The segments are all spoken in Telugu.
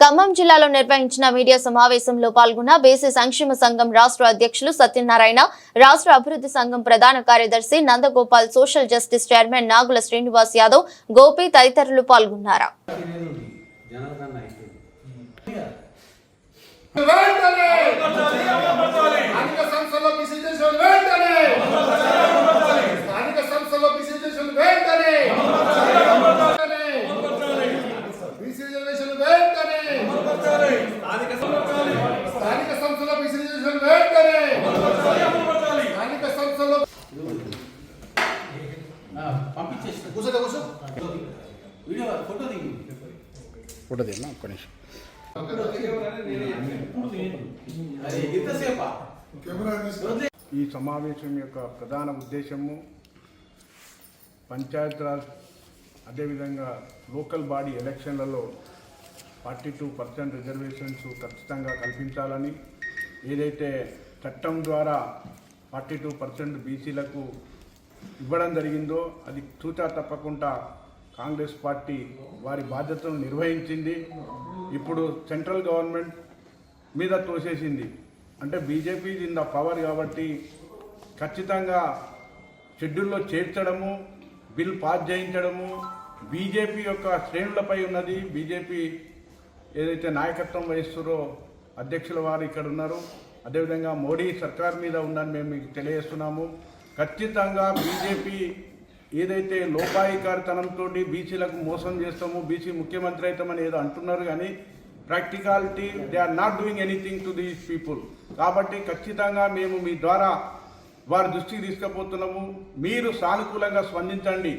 ఖమ్మం జిల్లాలో నిర్వహించిన మీడియా సమావేశంలో పాల్గొన్న బీసీ సంక్షేమ సంఘం రాష్ట్ర అధ్యక్షులు సత్యనారాయణ రాష్ట్ర అభివృద్ధి సంఘం ప్రధాన కార్యదర్శి Nandagopal social justice chairman Nagula Srinivas Yadav Gopi తదితరులు పాల్గొన్నారు. వెంటనే స్థానిక సంస్థల్లో విసిజేషన్ వెంటనే స్థానిక సంస్థల్లో విసిజేషన్ వెంటనే విసిజేషన్ వెంటనే స్థానిక సంస్థల్లో విసిజేషన్ వెంటనే స్థానిక సంస్థల్లో పంపించేసి కూర్చో కూర్చో వీడియో ఫోటో దిగి ఫోటో తీయనా ఒక్క నిమిషం. ఈ సమావేశం యొక్క ప్రధాన ఉద్దేశము పంచాయతీరాజ్ అదేవిధంగా లోకల్ బాడీ ఎలక్షన్లలో ఫార్టీ టూ పర్సెంట్ రిజర్వేషన్స్ ఖచ్చితంగా కల్పించాలని ఏదైతే చట్టం ద్వారా ఫార్టీ టూ పర్సెంట్ బీసీలకు ఇవ్వడం జరిగిందో అది తూచా తప్పకుండా కాంగ్రెస్ పార్టీ వారి బాధ్యతను నిర్వహించింది. ఇప్పుడు సెంట్రల్ గవర్నమెంట్ మీద తోసేసింది. అంటే బీజేపీ ఇన్ ద పవర్ కాబట్టి ఖచ్చితంగా షెడ్యూల్లో చేర్చడము బిల్ పాస్ చేయించడము బీజేపీ యొక్క శ్రేణులపై ఉన్నది. బీజేపీ ఏదైతే నాయకత్వం వహిస్తారో అధ్యక్షుల వారు ఇక్కడ ఉన్నారు. అదేవిధంగా మోడీ సర్కార్ మీద ఉందని మేము మీకు తెలియజేస్తున్నాము. ఖచ్చితంగా బీజేపీ ఏదైతే లోపాయికారితనంతో బీసీలకు మోసం చేస్తాము బీసీ ముఖ్యమంత్రి అవుతామని ఏదో అంటున్నారు కానీ practicality they are not doing anything to these people. కాబట్టి ఖచ్చితంగా మేము మీ ద్వారా వారి దృష్టికి తీసుకుపోతున్నాము. మీరు సానుకూలంగా స్పందించండి.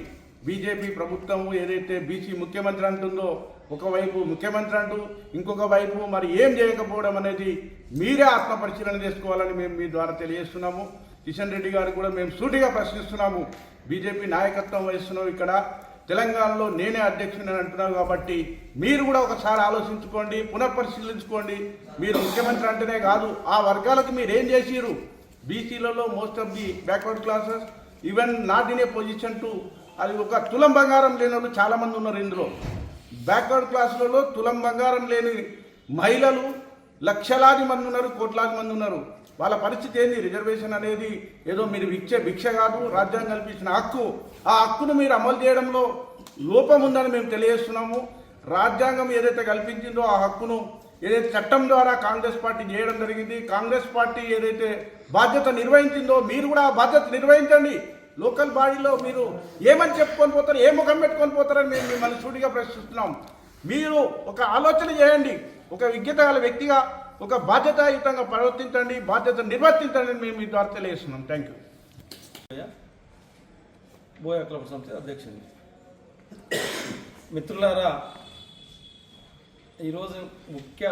బీజేపీ ప్రభుత్వము ఏదైతే బీసీ ముఖ్యమంత్రి అంటుందో ఒకవైపు ముఖ్యమంత్రి అంటూ ఇంకొక వైపు మరి ఏం చేయకపోవడం అనేది మీరే ఆత్మపరిశీలన చేసుకోవాలని మేము మీ ద్వారా తెలియజేస్తున్నాము. కిషన్ రెడ్డి గారు కూడా మేము సూటిగా ప్రశ్నిస్తున్నాము. బీజేపీ నాయకత్వం వహిస్తున్నాం ఇక్కడ. తెలంగాణలో నేనే అధ్యక్షుని అంటున్నాను కాబట్టి మీరు కూడా ఒకసారి ఆలోచించుకోండి పునఃపరిశీలించుకోండి. మీరు ముఖ్యమంత్రి అంటేనే కాదు ఆ వర్గాలకు మీరు ఏం చేసిరు బీసీలలో most of the backward classes even not in a position to అది ఒక తులం బంగారం లేని వాళ్ళు చాలామంది ఉన్నారు ఇందులో. బ్యాక్వర్డ్ క్లాసులలో తులం బంగారం లేని మహిళలు లక్షలాది మంది ఉన్నారు కోట్లాది మంది ఉన్నారు. వాళ్ళ పరిస్థితి ఏంది? రిజర్వేషన్ అనేది ఏదో మీరు ఇచ్చే భిక్ష కాదు రాజ్యాంగం కల్పించిన హక్కు. ఆ హక్కును మీరు అమలు చేయడంలో లోపం ఉందని మేము తెలియజేస్తున్నాము. రాజ్యాంగం ఏదైతే కల్పించిందో ఆ హక్కును ఏదైతే చట్టం ద్వారా కాంగ్రెస్ పార్టీ చేయడం జరిగింది కాంగ్రెస్ పార్టీ ఏదైతే బాధ్యత నిర్వహించిందో మీరు కూడా ఆ బాధ్యత నిర్వహించండి. లోకల్ బాడీలో మీరు ఏమని చెప్పుకొని పోతారు ఏ ముఖం పెట్టుకొని పోతారని మేము మిమ్మల్ని సూటిగా ప్రశ్నిస్తున్నాం. మీరు ఒక ఆలోచన చేయండి. ఒక విజ్ఞత గల వ్యక్తిగా ఒక బాధ్యతాయుతంగా ప్రవర్తించండి బాధ్యత నిర్వర్తించండి మేము మీ ద్వారా తెలియజేస్తున్నాం. Thank you buoy? క్లబ్ సంస్థ అధ్యక్షుడు మిత్రులారా ఈరోజు ముఖ్య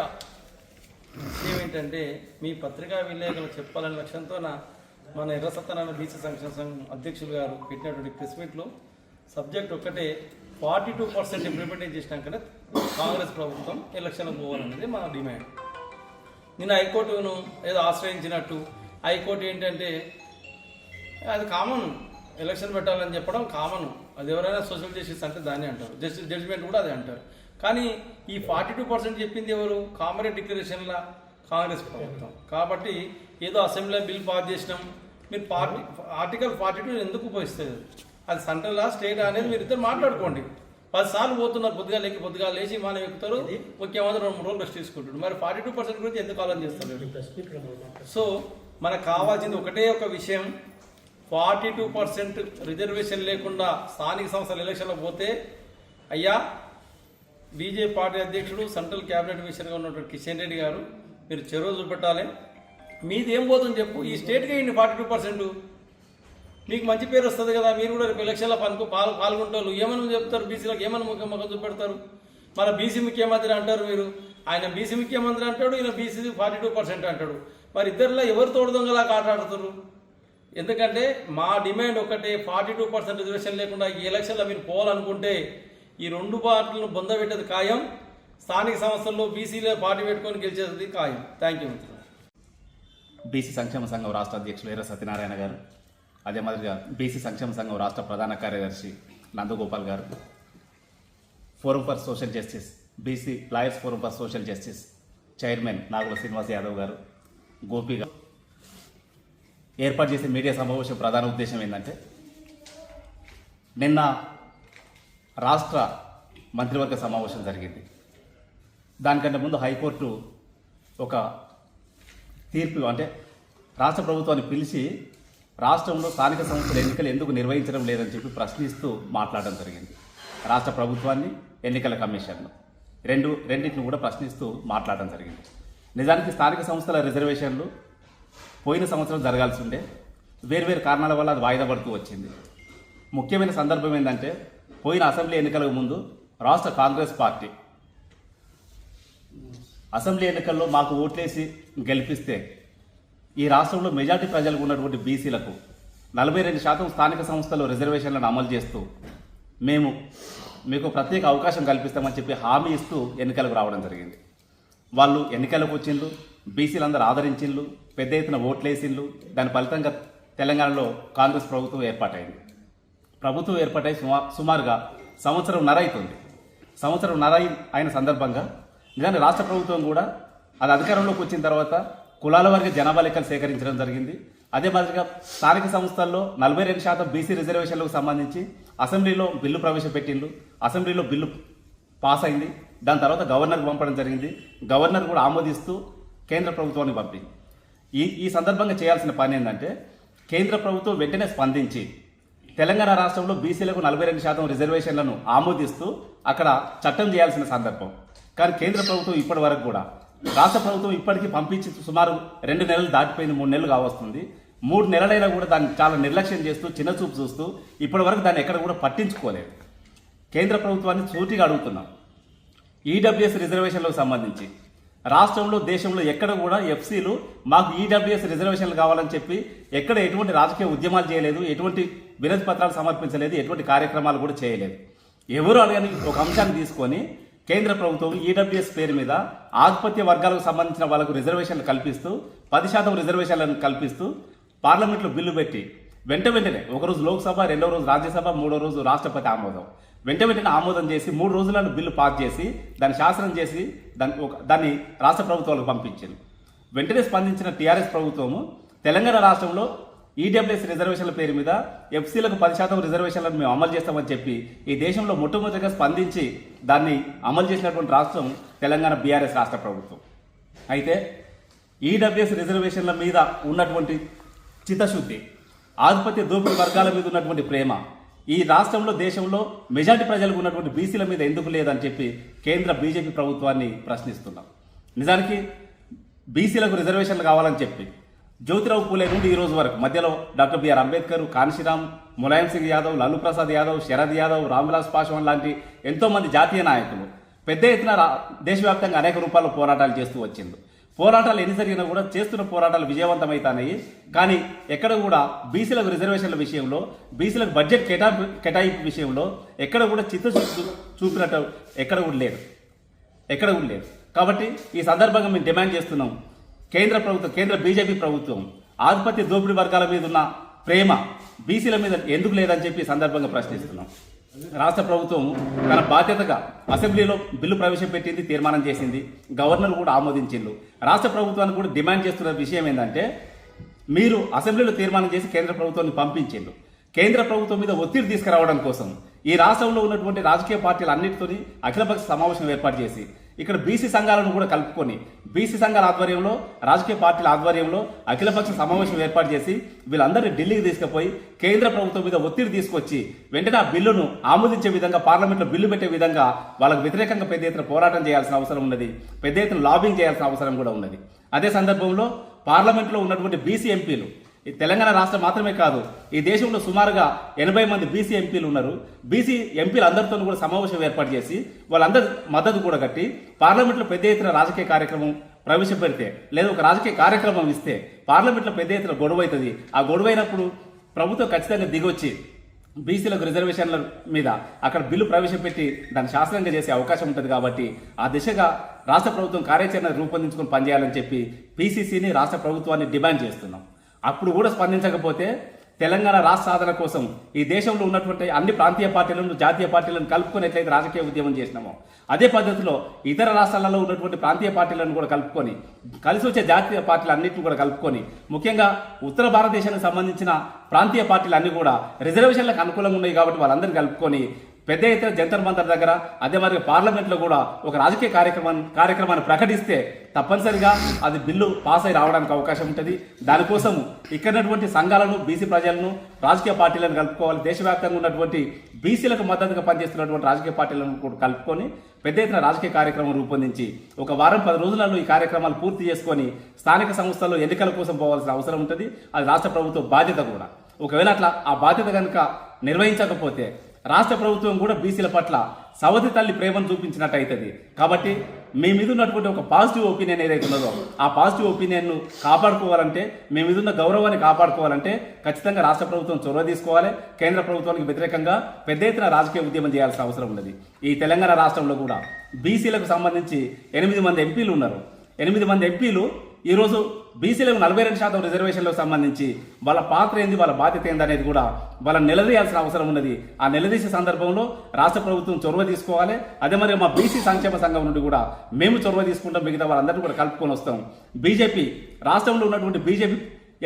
విషయం ఏంటంటే మీ పత్రికా విలేకరులు చెప్పాలనే లక్ష్యంతో నా మన ఎర్ర సత్యనారాయణ బీసీ సంక్షేమ సంఘం అధ్యక్షులు గారు పెట్టినటువంటి ప్రెస్ మీట్లో సబ్జెక్ట్ ఒక్కటే ఫార్టీ టూ పర్సెంట్ ఇంప్లిమెంటేషన్ చేసినాకనే కాంగ్రెస్ ప్రభుత్వం ఎలక్షన్లకు పోవాలనేది మా డిమాండ్. నిన్న హైకోర్టును ఏదో ఆశ్రయించినట్టు. హైకోర్టు ఏంటంటే అది కామన్ ఎలక్షన్ పెట్టాలని చెప్పడం కామన్. అది ఎవరైనా సోషల్ జస్టిస్ అంటే దాన్ని అంటారు. జస్టిస్ జడ్జిమెంట్ కూడా అదే అంటారు. కానీ ఈ ఫార్టీ టూ పర్సెంట్ చెప్పింది ఎవరు? కామరేడ్ డిక్లరేషన్ల కాంగ్రెస్ ప్రభుత్వం. కాబట్టి ఏదో అసెంబ్లీలో బిల్ పాస్ చేసినాం. మీరు పార్టీ ఆర్టికల్ ఫార్టీ టూ ఎందుకు ఉపయోగిస్తుంది అది సెంట్రల్ స్టేట్ అనేది మీరు ఇద్దరు మాట్లాడుకోండి. సార్లు పోతున్నారు పొద్దుగా లేకి పొద్దుగా లేచి మనం ఎక్కుతారు. ముఖ్యమంత్రి రెండు మూడు రోజులు రెస్ట్ తీసుకుంటాడు మరి ఫార్టీ టూ పర్సెంట్ గురించి ఎందుకు ఆలోచన చేస్తారు? సో మనకు కావాల్సింది ఒకటే ఒక విషయం. ఫార్టీ టూ పర్సెంట్ రిజర్వేషన్ లేకుండా స్థానిక సంస్థల ఎలక్షన్లో పోతే అయ్యా బీజేపీ పార్టీ అధ్యక్షుడు సెంట్రల్ క్యాబినెట్ మినిస్టర్గా ఉన్నటువంటి కిషన్ రెడ్డి గారు మీరు చెరువు చూపెట్టాలి. మీది పోతుంది చెప్పు. ఈ స్టేట్కి ఇన్ని ఫార్టీ టూ పర్సెంట్ మీకు మంచి పేరు వస్తుంది కదా మీరు కూడా రేపు ఎలక్షన్లో పనుకు పాల్ పాల్గొంటారు ఏమని చెప్తారు? బీసీలకు ఏమని ముఖ్య ముఖం చూపెడతారు? మన బీసీ ముఖ్యమంత్రి అంటారు మీరు. ఆయన బీసీ ముఖ్యమంత్రి అంటాడు ఈయన బీసీ ఫార్టీ టూ పర్సెంట్ అంటాడు. మరి ఇద్దరిలో ఎవరు తోడు దొంగలా ఆటాడుతారు ఎందుకంటే మా డిమాండ్ ఒకటే ఫార్టీ టూ పర్సెంట్ రిజర్వేషన్ లేకుండా ఈ ఎలక్షన్లో మీరు పోవాలనుకుంటే ఈ రెండు పార్టీలను బొందబెట్టేది ఖాయం స్థానిక సంస్థల్లో బీసీలో పార్టీ పెట్టుకొని గెలిచేది ఖాయం. థ్యాంక్ యూ మిత్రులు బీసీ సంక్షేమ సంఘం రాష్ట్ర అధ్యక్షులు ఎర్ర సత్యనారాయణ గారు. అదే మాదిరిగా బీసీ సంక్షేమ సంఘం రాష్ట్ర ప్రధాన కార్యదర్శి Nandagopal garu. Forum for social justice BC lawyers forum for social justice chairman Nagula Srinivas Yadav garu Gopi garu. ఏర్పాటు చేసే మీడియా సమావేశం ప్రధాన ఉద్దేశం ఏంటంటే నిన్న రాష్ట్ర మంత్రివర్గ సమావేశం జరిగింది. దానికంటే ముందు హైకోర్టు ఒక తీర్పు అంటే రాష్ట్ర ప్రభుత్వాన్ని పిలిచి రాష్ట్రంలో స్థానిక సంస్థల ఎన్నికలు ఎందుకు నిర్వహించడం లేదని చెప్పి ప్రశ్నిస్తూ మాట్లాడడం జరిగింది. రాష్ట్ర ప్రభుత్వాన్ని ఎన్నికల కమిషన్ను. రెండు రెండింటిని కూడా ప్రశ్నిస్తూ మాట్లాడడం జరిగింది. నిజానికి స్థానిక సంస్థల రిజర్వేషన్లు పోయిన సంవత్సరం జరగాల్సి ఉండే. వేర్వేరు కారణాల వల్ల అది వాయిదా పడుతూ వచ్చింది. ముఖ్యమైన సందర్భం ఏంటంటే పోయిన అసెంబ్లీ ఎన్నికలకు ముందు రాష్ట్ర కాంగ్రెస్ పార్టీ అసెంబ్లీ ఎన్నికల్లో మాకు ఓట్లేసి గెలిపిస్తే ఈ రాష్ట్రంలో మెజార్టీ ప్రజలకు ఉన్నటువంటి బీసీలకు నలభై రెండు శాతం స్థానిక సంస్థలు రిజర్వేషన్లను అమలు చేస్తూ మేము మీకు ప్రత్యేక అవకాశం కల్పిస్తామని చెప్పి హామీ ఇస్తూ ఎన్నికలకు రావడం జరిగింది. వాళ్ళు ఎన్నికలకు వచ్చిండ్రు బీసీలందరూ ఆదరించిండ్రు పెద్ద ఎత్తున ఓట్లేసిండ్రు. దాని ఫలితంగా తెలంగాణలో కాంగ్రెస్ ప్రభుత్వం ఏర్పాటైంది. ప్రభుత్వం ఏర్పాటై సుమా సుమారుగా సంవత్సరం నర అవుతుంది సంవత్సరం నర అయిన సందర్భంగా నిజాన్ని రాష్ట్ర ప్రభుత్వం కూడా అది అధికారంలోకి వచ్చిన తర్వాత కులాల వారికి జనాభా లెక్కలు సేకరించడం జరిగింది. అదే మాదిరిగా స్థానిక సంస్థల్లో నలభై రెండు శాతం బీసీ రిజర్వేషన్లకు సంబంధించి అసెంబ్లీలో బిల్లు ప్రవేశపెట్టిండ్రు. అసెంబ్లీలో బిల్లు పాస్ అయింది. దాని తర్వాత గవర్నర్కి పంపడం జరిగింది. గవర్నర్ కూడా ఆమోదిస్తూ కేంద్ర ప్రభుత్వాన్ని పంపింది. ఈ ఈ సందర్భంగా చేయాల్సిన పని ఏంటంటే కేంద్ర ప్రభుత్వం వెంటనే స్పందించి తెలంగాణ రాష్ట్రంలో బీసీలకు నలభై రెండు శాతం రిజర్వేషన్లను ఆమోదిస్తూ అక్కడ చట్టం చేయాల్సిన సందర్భం. కానీ కేంద్ర ప్రభుత్వం ఇప్పటి వరకు కూడా రాష్ట్ర ప్రభుత్వం ఇప్పటికీ పంపించి సుమారు రెండు నెలలు దాటిపోయింది మూడు నెలలు కావస్తుంది. మూడు నెలలైనా కూడా దాన్ని చాలా నిర్లక్ష్యం చేస్తూ చిన్న చూపు చూస్తూ ఇప్పటి వరకు దాన్ని ఎక్కడ కూడా పట్టించుకోలేదు. కేంద్ర ప్రభుత్వాన్ని సూటిగా అడుగుతున్నాం. ఈడబ్ల్యూఎస్ రిజర్వేషన్లకు సంబంధించి. రాష్ట్రంలో దేశంలో ఎక్కడ కూడా ఎఫ్సీలు మాకు ఈడబ్ల్యూఎస్ రిజర్వేషన్లు కావాలని చెప్పి ఎక్కడ ఎటువంటి రాజకీయ ఉద్యమాలు చేయలేదు ఎటువంటి వినతి పత్రాలు సమర్పించలేదు ఎటువంటి కార్యక్రమాలు కూడా చేయలేదు. ఎవరు అడగని ఒక అంశాన్ని తీసుకొని కేంద్ర ప్రభుత్వం ఈడబ్ల్యూఎస్ పేరు మీద ఆధిపత్య వర్గాలకు సంబంధించిన వాళ్ళకు రిజర్వేషన్లు కల్పిస్తూ పది శాతం రిజర్వేషన్లను కల్పిస్తూ పార్లమెంట్లో బిల్లు పెట్టి వెంట వెంటనే ఒక రోజు లోక్సభ రెండో రోజు రాజ్యసభ మూడో రోజు రాష్ట్రపతి ఆమోదం. వెంట వెంటనే ఆమోదం చేసి మూడు రోజులను బిల్లు పాస్ చేసి దాన్ని శాసనం చేసి దాన్ని ఒక దాన్ని రాష్ట్ర ప్రభుత్వాలకు పంపించింది. వెంటనే స్పందించిన టీఆర్ఎస్ ప్రభుత్వము తెలంగాణ రాష్ట్రంలో ఈడబ్ల్యూఎస్ రిజర్వేషన్ల పేరు మీద ఎఫ్సీలకు పది శాతం రిజర్వేషన్లను మేము అమలు చేస్తామని చెప్పి ఈ దేశంలో మొట్టమొదటిగా స్పందించి దాన్ని అమలు చేసినటువంటి రాష్ట్రం తెలంగాణ బీఆర్ఎస్ రాష్ట్ర ప్రభుత్వం. అయితే ఈడబ్ల్యూఎస్ రిజర్వేషన్ల మీద ఉన్నటువంటి చిత్తశుద్ధి ఆధిపత్య దోపిడీ వర్గాల మీద ఉన్నటువంటి ప్రేమ ఈ రాష్ట్రంలో దేశంలో మెజార్టీ ప్రజలకు ఉన్నటువంటి బీసీల మీద ఎందుకు లేదని చెప్పి కేంద్ర బీజేపీ ప్రభుత్వాన్ని ప్రశ్నిస్తున్నాం. నిజానికి బీసీలకు రిజర్వేషన్లు కావాలని చెప్పి జ్యోతిరావు పూలే నుండి ఈ రోజు వరకు. మధ్యలో doctor B R Ambedkar Kanshiram Mulayam Singh Yadav Lalu Prasad Yadav Sharad Yadav Ramvilas Paswan లాంటి ఎంతోమంది జాతీయ నాయకులు పెద్ద ఎత్తున రా- దేశవ్యాప్తంగా అనేక రూపాల్లో పోరాటాలు చేస్తూ వచ్చింది పోరాటాలు ఎన్ని జరిగినా కూడా చేస్తున్న పోరాటాలు విజయవంతమవుతాయి కానీ ఎక్కడ కూడా బీసీలకు రిజర్వేషన్ల విషయంలో బీసీలకు బడ్జెట్ కేటాయింపు కేటాయింపు విషయంలో ఎక్కడ కూడా చిత్తశుద్ధి చూపినట్టు ఎక్కడ కూడా లేదు. ఎక్కడ కూడా లేదు. కాబట్టి ఈ సందర్భంగా మేము డిమాండ్ చేస్తున్నాం. కేంద్ర ప్రభుత్వం కేంద్ర బీజేపీ ప్రభుత్వం ఆధిపత్య దోపిడీ వర్గాల మీద ఉన్న ప్రేమ బీసీల మీద ఎందుకు లేదని చెప్పి సందర్భంగా ప్రశ్నిస్తున్నాం. రాష్ట్ర ప్రభుత్వం తన బాధ్యతగా అసెంబ్లీలో బిల్లు ప్రవేశపెట్టింది తీర్మానం చేసింది. గవర్నర్ కూడా ఆమోదించిండు. రాష్ట్ర ప్రభుత్వానికి కూడా డిమాండ్ చేస్తున్న విషయం ఏంటంటే మీరు అసెంబ్లీలో తీర్మానం చేసి కేంద్ర ప్రభుత్వాన్ని పంపించిండు. కేంద్ర ప్రభుత్వం మీద ఒత్తిడి తీసుకురావడం కోసం ఈ రాష్ట్రంలో ఉన్నటువంటి రాజకీయ పార్టీలు అన్నిటితోని అఖిలపక్ష సమావేశం ఏర్పాటు చేసి ఇక్కడ బీసీ సంఘాలను కూడా కలుపుకొని బీసీ సంఘాల ఆధ్వర్యంలో రాజకీయ పార్టీల ఆధ్వర్యంలో అఖిలపక్ష సమావేశం ఏర్పాటు చేసి వీళ్ళందరినీ ఢిల్లీకి తీసుకుపోయి కేంద్ర ప్రభుత్వం మీద ఒత్తిడి తీసుకొచ్చి వెంటనే ఆ బిల్లును ఆమోదించే విధంగా పార్లమెంట్లో బిల్లు పెట్టే విధంగా వాళ్ళకు వ్యతిరేకంగా పెద్ద ఎత్తున పోరాటం చేయాల్సిన అవసరం ఉన్నది. పెద్ద ఎత్తున లాబింగ్ చేయాల్సిన అవసరం కూడా ఉన్నది. అదే సందర్భంలో పార్లమెంట్లో ఉన్నటువంటి బీసీ ఎంపీలు ఈ తెలంగాణ రాష్ట్రం మాత్రమే కాదు ఈ దేశంలో సుమారుగా ఎనభై మంది బీసీ ఎంపీలు ఉన్నారు. బీసీ ఎంపీలు అందరితో కూడా సమావేశం ఏర్పాటు చేసి వాళ్ళందరి మద్దతు కూడా కట్టి పార్లమెంట్లో పెద్ద ఎత్తున రాజకీయ కార్యక్రమం ప్రవేశపెడితే లేదా ఒక రాజకీయ కార్యక్రమం ఇస్తే పార్లమెంట్లో పెద్ద ఎత్తున గొడవ అవుతుంది. ఆ గొడవ అయినప్పుడు ప్రభుత్వం ఖచ్చితంగా దిగొచ్చి బీసీలకు రిజర్వేషన్ల మీద అక్కడ బిల్లు ప్రవేశపెట్టి దాన్ని శాస్త్రంగా చేసే అవకాశం ఉంటుంది కాబట్టి ఆ దిశగా రాష్ట్ర ప్రభుత్వం కార్యాచరణ రూపొందించుకొని పనిచేయాలని చెప్పి పీసీసీని రాష్ట్ర ప్రభుత్వాన్ని డిమాండ్ చేస్తున్నాం. అప్పుడు కూడా స్పందించకపోతే తెలంగాణ రాష్ట్ర సాధన కోసం ఈ దేశంలో ఉన్నటువంటి అన్ని ప్రాంతీయ పార్టీలను జాతీయ పార్టీలను కలుపుకొని ఎట్లయితే రాజకీయ ఉద్యమం చేసినామో అదే పద్ధతిలో ఇతర రాష్ట్రాలలో ఉన్నటువంటి ప్రాంతీయ పార్టీలను కూడా కలుపుకొని కలిసి వచ్చే జాతీయ పార్టీలు అన్నింటిని కూడా కలుపుకొని ముఖ్యంగా ఉత్తర భారతదేశానికి సంబంధించిన ప్రాంతీయ పార్టీలు అన్నీ కూడా రిజర్వేషన్లకు అనుకూలంగా ఉన్నాయి కాబట్టి వాళ్ళందరినీ కలుపుకొని పెద్ద ఎత్తున జంతర్ మంతర్ దగ్గర అదే మరి పార్లమెంట్లో కూడా ఒక రాజకీయ కార్యక్రమాన్ని కార్యక్రమాన్ని ప్రకటిస్తే తప్పనిసరిగా అది బిల్లు పాస్ అయి రావడానికి అవకాశం ఉంటుంది. దానికోసం ఇక్కడటువంటి సంఘాలను బీసీ ప్రజలను రాజకీయ పార్టీలను కలుపుకోవాలి. దేశవ్యాప్తంగా ఉన్నటువంటి బీసీలకు మద్దతుగా పనిచేస్తున్నటువంటి రాజకీయ పార్టీలను కూడా కలుపుకొని పెద్ద ఎత్తున రాజకీయ కార్యక్రమం రూపొందించి ఒక వారం పది రోజులలో ఈ కార్యక్రమాలు పూర్తి చేసుకొని స్థానిక సంస్థల్లో ఎన్నికల కోసం పోవాల్సిన అవసరం ఉంటుంది. అది రాష్ట్ర ప్రభుత్వ బాధ్యత కూడా. ఒకవేళ అట్లా ఆ బాధ్యత కనుక నిర్వహించకపోతే రాష్ట్ర ప్రభుత్వం కూడా బీసీల పట్ల సవతి తల్లి ప్రేమను చూపించినట్టు అవుతుంది కాబట్టి మీ మీద ఉన్నటువంటి ఒక పాజిటివ్ ఒపీనియన్ ఏదైతే ఉన్నదో ఆ పాజిటివ్ ఒపీనియన్ను కాపాడుకోవాలంటే మీ మీద ఉన్న గౌరవాన్ని కాపాడుకోవాలంటే ఖచ్చితంగా రాష్ట్ర ప్రభుత్వం చొరవ తీసుకోవాలి. కేంద్ర ప్రభుత్వానికి వ్యతిరేకంగా పెద్ద ఎత్తున రాజకీయ ఉద్యమం చేయాల్సిన అవసరం ఉన్నది. ఈ తెలంగాణ రాష్ట్రంలో కూడా బీసీలకు సంబంధించి ఎనిమిది మంది ఎంపీలు ఉన్నారు. ఎనిమిది మంది ఎంపీలు ఈరోజు బీసీలకు నలభై రెండు శాతం రిజర్వేషన్లకు సంబంధించి వాళ్ళ పాత్ర ఏంది వాళ్ళ బాధ్యత ఏంది అనేది కూడా వాళ్ళని నిలదీయాల్సిన అవసరం ఉన్నది. ఆ నిలదీసే సందర్భంలో రాష్ట్ర ప్రభుత్వం చొరవ తీసుకోవాలి. అదే మరి మా బీసీ సంక్షేమ సంఘం నుండి కూడా మేము చొరవ తీసుకుంటాం మిగతా వాళ్ళందరినీ కూడా కలుపుకొని వస్తాం. బీజేపీ రాష్ట్రంలో ఉన్నటువంటి బీజేపీ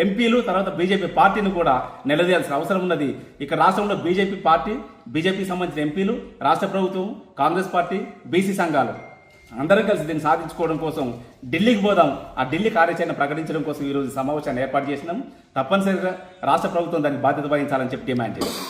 ఎంపీలు తర్వాత బీజేపీ పార్టీని కూడా నిలదీయాల్సిన అవసరం ఉన్నది. ఇక్కడ రాష్ట్రంలో బీజేపీ పార్టీ బీజేపీ సంబంధించిన ఎంపీలు రాష్ట్ర ప్రభుత్వం కాంగ్రెస్ పార్టీ బీసీ సంఘాలు. అందరం కలిసి దీన్ని సాధించుకోవడం కోసం ఢిల్లీకి పోదాం. ఆ ఢిల్లీ కార్యాచరణ ప్రకటించడం కోసం ఈరోజు సమావేశాన్ని ఏర్పాటు చేసినాం. తప్పనిసరిగా రాష్ట్ర ప్రభుత్వం దానికి బాధ్యత వహించాలని చెప్పి డిమాండ్ చేశాం.